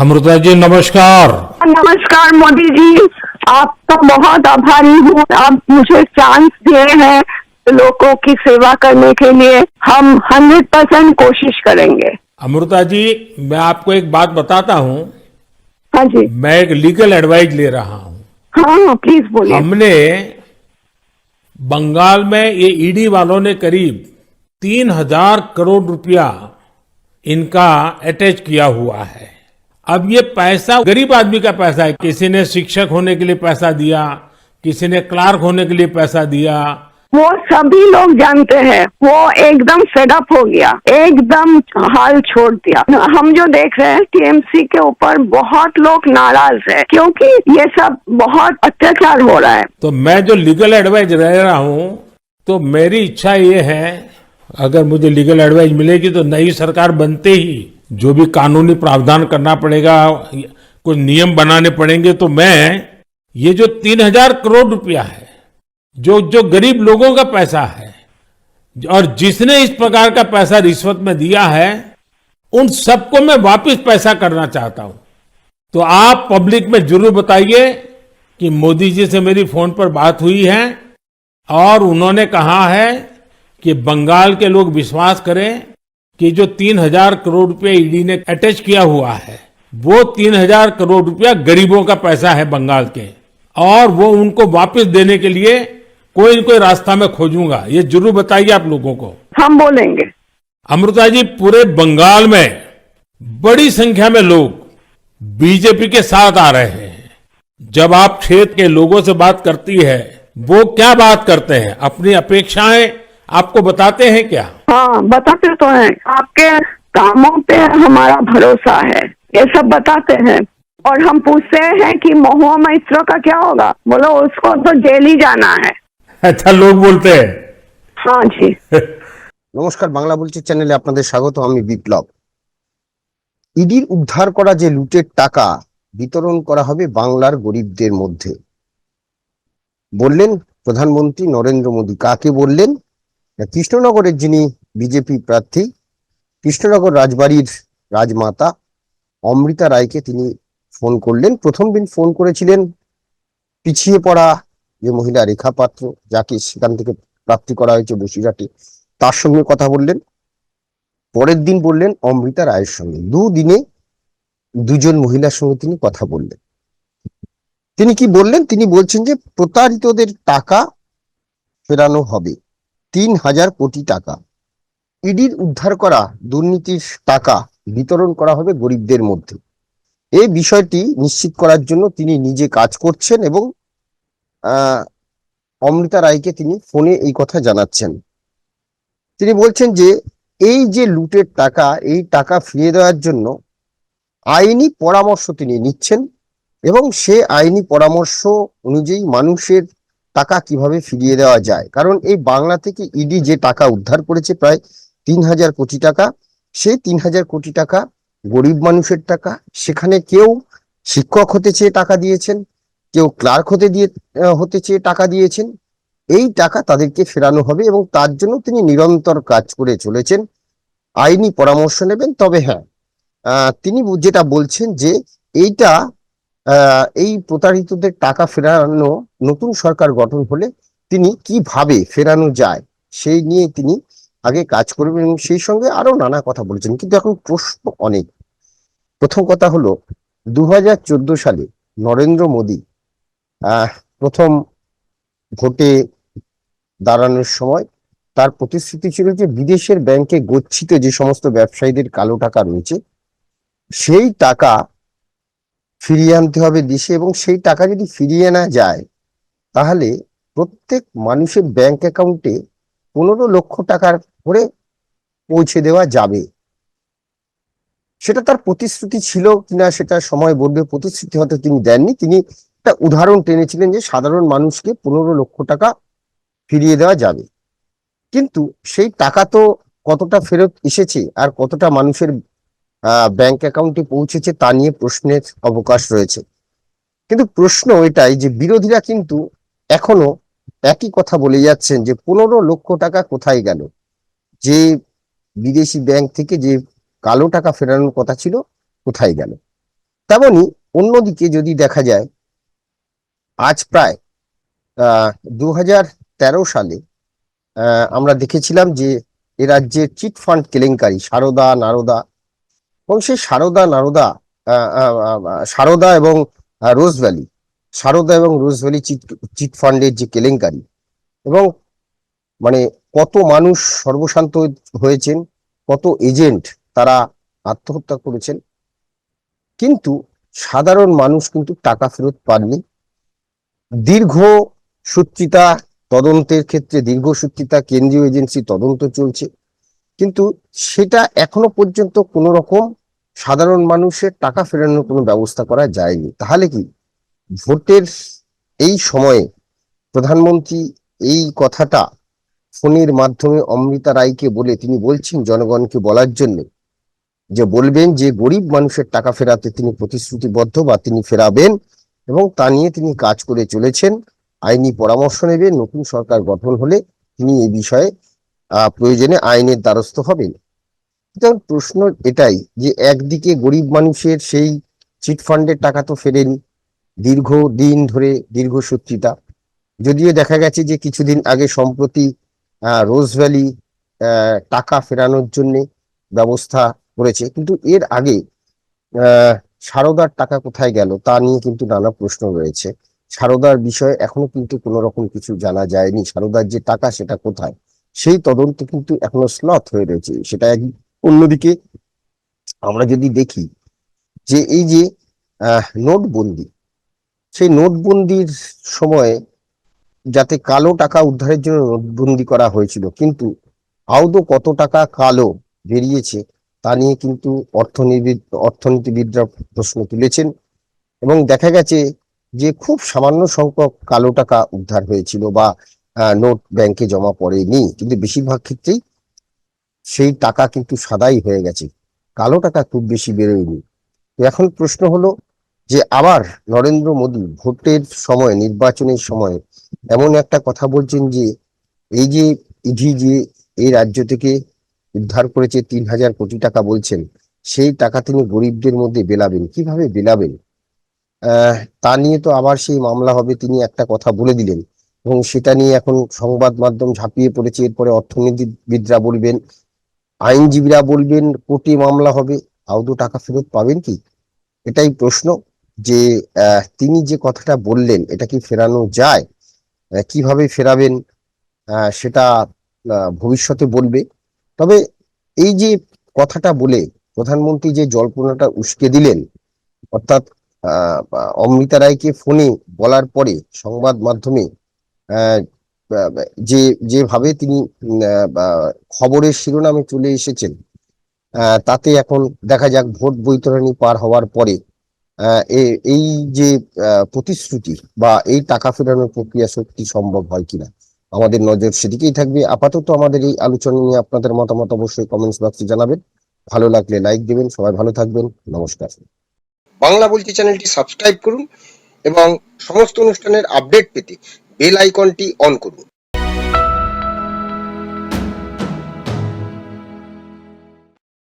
अमृता जी नमस्कार। नमस्कार मोदी जी आपका बहुत आभारी हूँ। आप मुझे चांस दिए हैं लोगों की सेवा करने के लिए। हम हंड्रेड परसेंट कोशिश करेंगे। अमृता जी मैं आपको एक बात बताता हूँ। हाँ जी। मैं एक लीगल एडवाइस ले रहा हूँ। हाँ प्लीज़ बोलिए। हमने बंगाल में ये ईडी वालों ने करीब तीन हज़ार करोड़ रुपया इनका अटैच किया हुआ है। अब ये पैसा गरीब आदमी का पैसा है। किसी ने शिक्षक होने के लिए पैसा दिया किसी ने क्लार्क होने के लिए पैसा दिया। वो सभी लोग जानते हैं वो एकदम सेडअप हो गया एकदम हाल छोड़ दिया। हम जो देख रहे हैं टीएमसी के ऊपर बहुत लोग नाराज़ है क्योंकि ये सब बहुत अत्याचार हो रहा है। तो मैं जो लीगल एडवाइस रह रहा हूँ तो मेरी इच्छा ये है अगर मुझे लीगल एडवाइस मिलेगी तो नई सरकार बनते ही जो भी कानूनी प्रावधान करना पड़ेगा, कुछ नियम बनाने पड़ेंगे तो मैं, ये जो तीन हज़ार करोड़ रुपया है, जो जो गरीब लोगों का पैसा है, और जिसने इस प्रकार का पैसा रिश्वत में दिया है, उन सबको मैं वापस पैसा करना चाहता हूँ। तो आप पब्लिक में ज़रूर बताइए कि मोदी जी से मेरी फ़ोन पर बात हुई है, और उन्होंने कहा है कि बंगाल के लोग विश्वास करें कि जो तीन हज़ार करोड़ रुपया ईडी ने अटैच किया हुआ है वो तीन हज़ार करोड़ रुपया गरीबों का पैसा है बंगाल के। और वो उनको वापस देने के लिए कोई न कोई रास्ता में खोजूँगा। ये ज़रूर बताइए आप लोगों को। हम बोलेंगे। अमृता जी पूरे बंगाल में बड़ी संख्या में लोग बीजेपी के साथ आ रहे हैं। जब आप क्षेत्र के लोगों से बात करती है वो क्या बात करते हैं? अपनी अपेक्षाएँ आपको बताते हैं क्या? हाँ बताते तो हैं आपके कामों पे हमारा भरोसा है ये सब बताते हैं और हम पूछते हैं कि महुआ मैत्रो का क्या होगा बोलो उसको तो जेल ही जाना है अच्छा लोग बोलते हैं हाँ जी নমস্কার বাংলা বলছি চ্যানেলে আপনাদের স্বাগত আমি বিপ্লব ইডির উদ্ধার করা যে লুটের টাকা বিতরণ করা হবে বাংলার গরিবদের মধ্যে বললেন প্রধানমন্ত্রী নরেন্দ্র মোদী কাকে বললেন না, কৃষ্ণনগরের যিনি বিজেপি প্রার্থী কৃষ্ণনগর রাজবাড়ির রাজমাতা অমৃতা রায়কে তিনি ফোন করলেন। প্রথম দিন ফোন করেছিলেন পিছিয়ে পড়া যে মহিলা রেখা পাত্র যাকে সেখান থেকে প্রাপ্তি করা হয়েছে বসিরহাটে, তার সঙ্গে কথা বললেন। পরের দিন বললেন অমৃতা রায়ের সঙ্গে। দুদিনে দুজন মহিলার সঙ্গে তিনি কথা বললেন। তিনি কি বললেন? তিনি বলছেন যে প্রতারিতদের টাকা ফেরানো হবে। তিন হাজার কোটি টাকা। ইডির উদ্ধার করা দুর্নীতির টাকা বিতরণ করা হবে গরিবদের মধ্যে। এই বিষয়টি নিশ্চিত করার জন্য তিনি নিজে কাজ করছেন এবং অমৃতা রায়কে তিনি ফোনে এই কথা জানাচ্ছেন। তিনি বলছেন যে, এই যে লুটের টাকা, এই টাকা ফিরিয়ে দেওয়ার জন্য আইনি পরামর্শ তিনি নিচ্ছেন এবং সে আইনি পরামর্শ অনুযায়ী মানুষের টাকা কীভাবে ফিরিয়ে দেওয়া যায়। কারণ এই বাংলা থেকে ইডি যে টাকা উদ্ধার করেছে প্রায় তিন হাজার কোটি টাকা, সেই তিন হাজার কোটি টাকা গরিব মানুষের টাকা। সেখানে কেউ শিক্ষক হতে চেয়ে টাকা দিয়েছেন, কেউ ক্লার্ক হতে দিয়ে হতে চেয়ে টাকা দিয়েছেন। এই টাকা তাদেরকে ফেরানো হবে এবং তার জন্য তিনি নিরন্তর কাজ করে চলেছেন। আইনি পরামর্শ নেবেন, তবে হ্যাঁ তিনি যেটা বলছেন যে এইটা এই প্রতারিতদের টাকা ফেরানো, নতুন সরকার গঠন হলে তিনি কীভাবে ফেরানো যায়, সেই নিয়ে তিনি আগে কাজ করবেন এবং সেই সঙ্গে আরও নানা কথা বলেছেন। কিন্তু এখন প্রশ্ন অনেক। প্রথম কথা হলো দু হাজার চোদ্দ সালে নরেন্দ্র মোদী প্রথম ভোটে দাঁড়ানোর সময় তার প্রতিশ্রুতি ছিল যে বিদেশের ব্যাংকে গচ্ছিত যে সমস্ত ব্যবসায়ীদের কালো টাকা রয়েছে, সেই টাকা ফিরিয়ে আনতে হবে দেশে এবং সেই টাকা যদি ফিরিয়ে না যায়, তাহলে প্রত্যেক মানুষের ব্যাংক অ্যাকাউন্টে পনেরো লক্ষ টাকার করে পৌঁছে দেওয়া যাবে। সেটা তার প্রতিশ্রুতি ছিল কিনা সেটা সময় বলবে, প্রতিশ্রুতি হয়তো তিনি দেননি। তিনি একটা উদাহরণ টেনেছিলেন যে সাধারণ মানুষকে পনেরো লক্ষ টাকা ফিরিয়ে দেওয়া যাবে। কিন্তু সেই টাকা তো কতটা ফেরত এসেছে আর কতটা মানুষের ব্যাংক অ্যাকাউন্টে পৌঁছেছে তা নিয়ে প্রশ্নের অবকাশ রয়েছে। কিন্তু প্রশ্ন এটাই যে বিরোধীরা কিন্তু এখনও একই কথা বলে যাচ্ছেন যে পনেরো লক্ষ টাকা কোথায় গেল? যে বিদেশি ব্যাংক থেকে যে কালো টাকা ফেরানোর কথা ছিল, কোথায় গেল? তেমনি অন্যদিকে যদি দেখা যায়, আজ প্রায় দু হাজার তেরো সালে আমরা দেখেছিলাম যে এ রাজ্যের চিট ফান্ড কেলেঙ্কারি, সারদা, নারদা, এবং সেই সারদা, নারদা সারদা এবং রোজ ভ্যালি, সারদা এবং রোজ ভ্যালি চিট চিট ফান্ডের যে কেলেঙ্কারি, এবং মানে কত মানুষ সর্বশান্ত হয়েছেন, কত এজেন্ট তারা আত্মহত্যা করেছেন। কিন্তু সাধারণ মানুষ কিন্তু টাকা ফেরত পাননি। দীর্ঘ সূত্রিতা তদন্তের ক্ষেত্রে, দীর্ঘ সূত্রিতা কেন্দ্রীয় এজেন্সি তদন্ত চলছে। কিন্তু সেটা এখনও পর্যন্ত কোনো রকম সাধারণ মানুষের টাকা ফেরানোর কোনো ব্যবস্থা করা যায়নি। তাহলে কি ভোটের এই সময়ে প্রধানমন্ত্রী এই কথাটা ফোনের মাধ্যমে অমৃতা রায়কে বলে তিনি বলছেন জনগণকে বলার জন্য যে বলবেন যে গরিব মানুষের টাকা ফেরাতে তিনি প্রতিশ্রুতিবদ্ধ বা তিনি ফেরাবেন এবং তা নিয়ে তিনি কাজ করে চলেছেন, আইনি পরামর্শ নেবেন, নতুন সরকার গঠন হলে তিনি এই বিষয়ে প্রয়োজনে আইনের দ্বারস্থ হবেন। প্রশ্ন এটাই যে একদিকে গরিব মানুষের সেই চিটফান্ডের টাকা তো ফেরেনি দীর্ঘ দিন ধরে দীর্ঘ সূত্রিতা যদিও দেখা গেছে যে কিছুদিন আগে সম্প্রতি রোজ ভ্যালি টাকা ফেরানোর জন্য ব্যবস্থা করেছে। কিন্তু এর আগে সারদার টাকা কোথায় গেল তা নিয়ে কিন্তু নানা প্রশ্ন রয়েছে। সারদার বিষয়ে এখনও কিন্তু কোনো রকম কিছু জানা যায়নি। সারদার যে টাকা সেটা কোথায়, সেই তদন্ত কিন্তু এখনও স্লথ হয়ে রয়েছে। সেটা অন্যদিকে আমরা যদি দেখি যে এই যে নোটবন্দি, সেই নোটবন্দির সময়ে যাতে কালো টাকা উদ্ধারের জন্য নোটবন্দি করা হয়েছিল। কিন্তু আদৌ কত টাকা কালো বেরিয়েছে তা নিয়ে কিন্তু অর্থনীতিবিদ অর্থনীতিবিদরা প্রশ্ন তুলেছেন এবং দেখা গেছে যে খুব সামান্য সংখ্যক কালো টাকা উদ্ধার হয়েছিল বা নোট ব্যাংকে জমা পড়েনি। কিন্তু বেশিরভাগ ক্ষেত্রেই সেই টাকা কিন্তু সাদাই হয়ে গেছে। কালো টাকা খুব বেশি বেরোয়নি। এখন প্রশ্ন হলো যে আবার নরেন্দ্র মোদী ভোটের সময়, নির্বাচনের সময় এমন একটা কথা বলছেন যে, এই যে ইডি যে এই রাজ্য থেকে উদ্ধার করেছে তিন হাজার কোটি টাকা বলছেন, সেই টাকা তিনি গরিবদের মধ্যে বেলাবেন। কীভাবে বেলাবেন? তা নিয়ে তো আবার সেই মামলা হবে, তিনি একটা কথা বলে দিলেন। এবং সেটা নিয়ে এখন সংবাদ মাধ্যম ঝাঁপিয়ে পড়েছে, এরপরে অর্থনীতিবিদরা বলবেন, আইনজীবীরা বলবেন কোটি মামলা হবে আদৌ টাকা ফেরত পাবেন কি? এটাই প্রশ্ন যে তিনি যে কথাটা বললেন, এটা কি ফেরানো যায়? কীভাবে ফেরাবেন সেটা ভবিষ্যতে বলবে। তবে এই যে কথাটা বলে প্রধানমন্ত্রী যে জল্পনাটা উস্কে দিলেন, অর্থাৎ অমৃতা রায়কে ফোনে বলার পরে সংবাদ মাধ্যমে যে, যেভাবে তিনি খবরের শিরোনামে চলে এসেছেন তাতে এখন দেখা যাক ভোট বৈতরণী পার হওয়ার পরে এই যে প্রতিশ্রুতি বা এই টাকা ফেরানোর প্রক্রিয়া সত্যি সম্ভব হয় কিনা? আমাদের নজর সেদিকেই থাকবে। আপাতত আমাদের এই আলোচনা নিয়ে আপনাদের মতামত অবশ্যই কমেন্টস বক্সে জানাবেন। ভালো লাগলে লাইক দিবেন, সবাই ভালো থাকবেন, নমস্কার। বাংলা বলছি চ্যানেলটি সাবস্ক্রাইব করুন এবং সমস্ত অনুষ্ঠানের আপডেট পেতে বেল আইকনটি অন করুন।